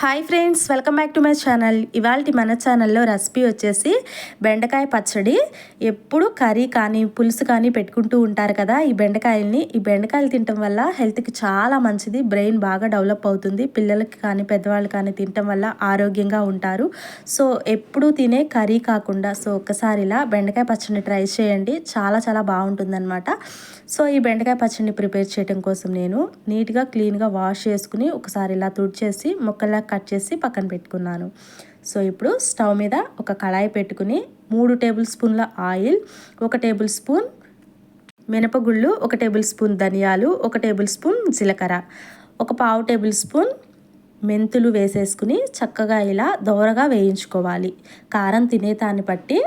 Hi friends welcome back to my channel. ఇవాళ మన ఛానల్లో రెసిపీ వచ్చేసి బెండకాయ పచ్చడి. ఎప్పుడు కర్రీ కానీ పులుసు కానీ పెట్టుకుంటూ ఉంటారు కదా ఈ బెండకాయల్ని. ఈ బెండకాయలు తినటం వల్ల హెల్త్కి చాలా మంచిది బ్రెయిన్ బాగా డెవలప్ అవుతుంది. పిల్లలకి కానీ పెద్దవాళ్ళు కానీ తినటం వల్ల ఆరోగ్యంగా ఉంటారు. సో ఎప్పుడు తినే కర్రీ కాకుండా సో ఒక్కసారి ఇలా బెండకాయ పచ్చడిని ట్రై చేయండి. చాలా చాలా బాగుంటుందన్నమాట. సో ఈ బెండకాయ పచ్చడిని ప్రిపేర్ చేయడం కోసం నేను నీట్గా క్లీన్గా వాష్ చేసుకుని ఒకసారి ఇలా తుడిచేసి మొక్కల్లా కట్ చేసి పక్కన పెట్టుకున్నాను. సో ఇప్పుడు స్టవ్ మీద ఒక కళాయి పెట్టుకుని మూడు టేబుల్ స్పూన్ల ఆయిల్ ఒక టేబుల్ స్పూన్ మినపగుళ్ళు ఒక టేబుల్ స్పూన్ ధనియాలు ఒక టేబుల్ స్పూన్ జీలకర్ర ఒక పావు టేబుల్ స్పూన్ మెంతులు వేసేసుకుని చక్కగా ఇలా దోరగా వేయించుకోవాలి. కారం తినేదాన్ని బట్టి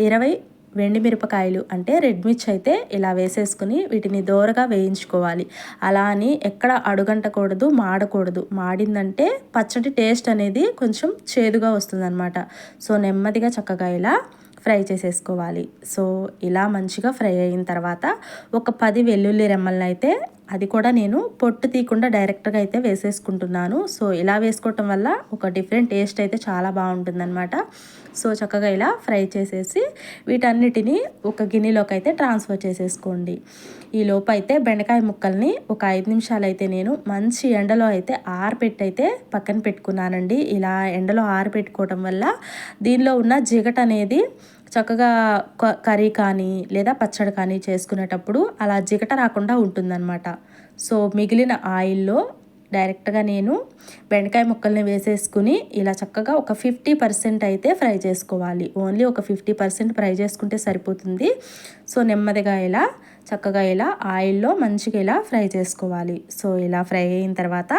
ఇరవై వెండి మిరపకాయలు అంటే రెడ్ మిర్చి అయితే ఇలా వేసేసుకుని వీటిని దోరగా వేయించుకోవాలి. అలా అని ఎక్కడ అడుగంటకూడదు మాడకూడదు. మాడిందంటే పచ్చడి టేస్ట్ అనేది కొంచెం చేదుగా వస్తుందన్నమాట. సో నెమ్మదిగా చక్కగా ఇలా ఫ్రై చేసేసుకోవాలి. సో ఇలా మంచిగా ఫ్రై అయిన తర్వాత ఒక పది వెల్లుల్లి రెమ్మలను అయితే అది కూడా నేను పొట్టు తీయకుండా డైరెక్ట్గా అయితే వేసేసుకుంటున్నాను. సో ఇలా వేసుకోవటం వల్ల ఒక డిఫరెంట్ టేస్ట్ అయితే చాలా బాగుంటుందన్నమాట. సో చక్కగా ఇలా ఫ్రై చేసేసి వీటన్నిటిని ఒక గిన్నెలోకి అయితే ట్రాన్స్ఫర్ చేసేసుకోండి. ఈ లోపు అయితే బెండకాయ ముక్కల్ని ఒక ఐదు నిమిషాలు అయితే నేను మంచి ఎండలో అయితే ఆరపెట్టి అయితే పక్కన పెట్టుకున్నానండి. ఇలా ఎండలో ఆరపెట్టుకోవటం వల్ల దీనిలో ఉన్న జిగట అనేది చక్కగా కర్రీ కానీ లేదా పచ్చడి కానీ చేసుకునేటప్పుడు అలా జిగట రాకుండా ఉంటుందన్నమాట. సో మిగిలిన ఆయిల్లో డైరెక్ట్గా నేను బెండకాయ ముక్కల్ని వేసేసుకుని ఇలా చక్కగా ఒక ఫిఫ్టీ పర్సెంట్ అయితే ఫ్రై చేసుకోవాలి. ఓన్లీ ఒక ఫిఫ్టీ పర్సెంట్ ఫ్రై చేసుకుంటే సరిపోతుంది. సో నెమ్మదిగా ఇలా చక్కగా ఇలా ఆయిల్లో మంచిగా ఇలా ఫ్రై చేసుకోవాలి. సో ఇలా ఫ్రై అయిన తర్వాత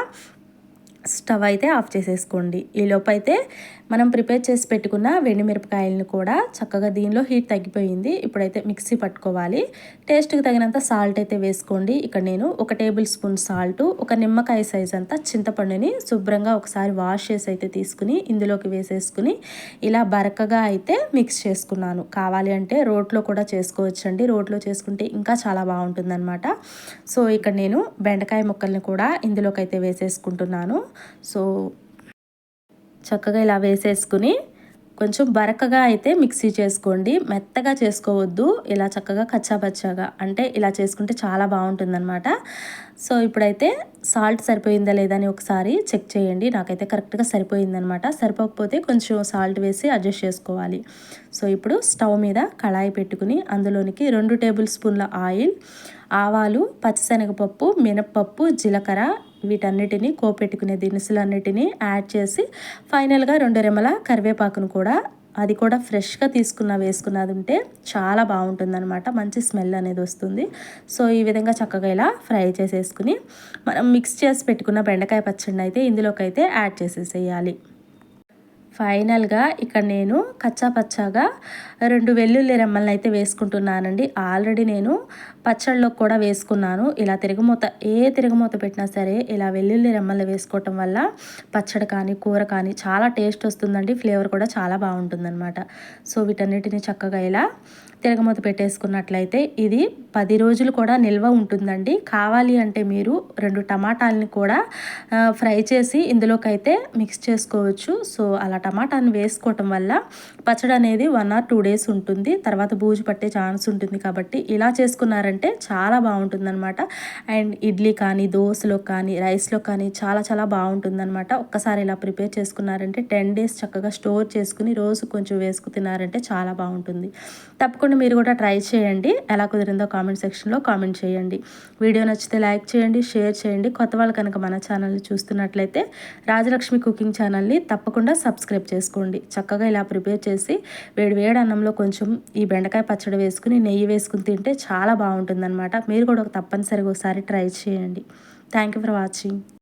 స్టవ్ అయితే ఆఫ్ చేసేసుకోండి. ఈ అయితే మనం ప్రిపేర్ చేసి పెట్టుకున్న మిరపకాయలను కూడా చక్కగా దీనిలో హీట్ తగ్గిపోయింది. ఇప్పుడైతే మిక్సీ పట్టుకోవాలి. టేస్ట్కి తగినంత సాల్ట్ అయితే వేసుకోండి. ఇక్కడ నేను ఒక టేబుల్ స్పూన్ సాల్ట్ ఒక నిమ్మకాయ సైజ్ అంతా చింతపండుని శుభ్రంగా ఒకసారి వాష్ చేసి అయితే తీసుకుని ఇందులోకి వేసేసుకుని ఇలా బరకగా అయితే మిక్స్ చేసుకున్నాను. కావాలి అంటే రోట్లో కూడా చేసుకోవచ్చండి. రోట్లో చేసుకుంటే ఇంకా చాలా బాగుంటుందన్నమాట. సో ఇక్కడ నేను బెండకాయ ముక్కల్ని కూడా ఇందులోకి అయితే వేసేసుకుంటున్నాను. సో చక్కగా ఇలా వేసేసుకుని కొంచెం బరకగా అయితే మిక్సీ చేసుకోండి. మెత్తగా చేసుకోవద్దు. ఇలా చక్కగా కచ్చాపచ్చాగా. అంటే ఇలా చేసుకుంటే చాలా బాగుంటుందన్నమాట. సో ఇప్పుడైతే సాల్ట్ సరిపోయిందా లేదా అని ఒకసారి చెక్ చేయండి. నాకైతే కరెక్ట్గా సరిపోయిందనమాట సరిపోకపోతే కొంచెం సాల్ట్ వేసి అడ్జస్ట్ చేసుకోవాలి. సో ఇప్పుడు స్టవ్ మీద కళాయి పెట్టుకుని అందులోనికి రెండు టేబుల్ స్పూన్ల ఆయిల్ ఆవాలు పచ్చిశనగపప్పు మినప్పప్పు జీలకర్ర వీటన్నిటిని కోపెట్టుకునే దినుసులన్నిటినీ యాడ్ చేసి ఫైనల్గా రెండు రెమ్మల కరివేపాకును కూడా అది కూడా ఫ్రెష్గా తీసుకున్న వేసుకున్నది ఉంటే చాలా బాగుంటుందన్నమాట. మంచి స్మెల్ అనేది వస్తుంది. సో ఈ విధంగా చక్కగా ఇలా ఫ్రై చేసేసుకుని మనం మిక్స్ చేసి పెట్టుకున్న బెండకాయ పచ్చడిని అయితే ఇందులోకి అయితే యాడ్ చేసేసేయాలి. ఫైనల్గా ఇక్కడ నేను కచ్చా పచ్చగా రెండు వెల్లుల్లి రెమ్మలను అయితే వేసుకుంటున్నానండి. ఆల్రెడీ నేను పచ్చళ్ళలో కూడా వేసుకున్నాను. ఇలా తిరగమూత ఏ తిరగమూత పెట్టినా సరే ఇలా వెల్లుల్లి రెమ్మలు వేసుకోవటం వల్ల పచ్చడి కానీ కూర కానీ చాలా టేస్ట్ వస్తుందండి. ఫ్లేవర్ కూడా చాలా బాగుంటుందన్నమాట. సో వీటన్నిటిని చక్కగా ఇలా తిరగమూత పెట్టేసుకున్నట్లయితే ఇది పది రోజులు కూడా నిల్వ ఉంటుందండి. కావాలి అంటే మీరు రెండు టమాటాలని కూడా ఫ్రై చేసి ఇందులోకైతే మిక్స్ చేసుకోవచ్చు. సో అలా టమాటాని వేసుకోవటం వల్ల పచ్చడి అనేది వన్ ఆర్ టూ డేస్ ఉంటుంది. తర్వాత బూజు పట్టే ఛాన్స్ ఉంటుంది కాబట్టి ఇలా చేసుకున్నారంటే చాలా బాగుంటుందన్నమాట. అండ్ ఇడ్లీ కానీ దోశలో కానీ రైస్లో కానీ చాలా చాలా బాగుంటుందన్నమాట. ఒక్కసారి ఇలా ప్రిపేర్ చేసుకున్నారంటే టెన్ డేస్ చక్కగా స్టోర్ చేసుకుని రోజు కొంచెం వేసుకు తిన్నారంటే చాలా బాగుంటుంది. తప్పకుండా మీరు కూడా ట్రై చేయండి. ఎలా కుదిరిందో కామెంట్ సెక్షన్లో కామెంట్ చేయండి. వీడియో నచ్చితే లైక్ చేయండి షేర్ చేయండి. కొత్త వాళ్ళు కనుక మన ఛానల్ని చూస్తున్నట్లయితే రాజలక్ష్మి కుకింగ్ ఛానల్ని తప్పకుండా సబ్స్క్రైబ్ సబ్స్క్రైబ్ చేసుకోండి. చక్కగా ఇలా ప్రిపేర్ చేసి వేడి వేడి అన్నంలో కొంచెం ఈ బెండకాయ పచ్చడి వేసుకుని నెయ్యి వేసుకుని తింటే చాలా బాగుంటుందన్నమాట. మీరు కూడా తప్పనిసరిగా ఒకసారి ట్రై చేయండి. Thank you for watching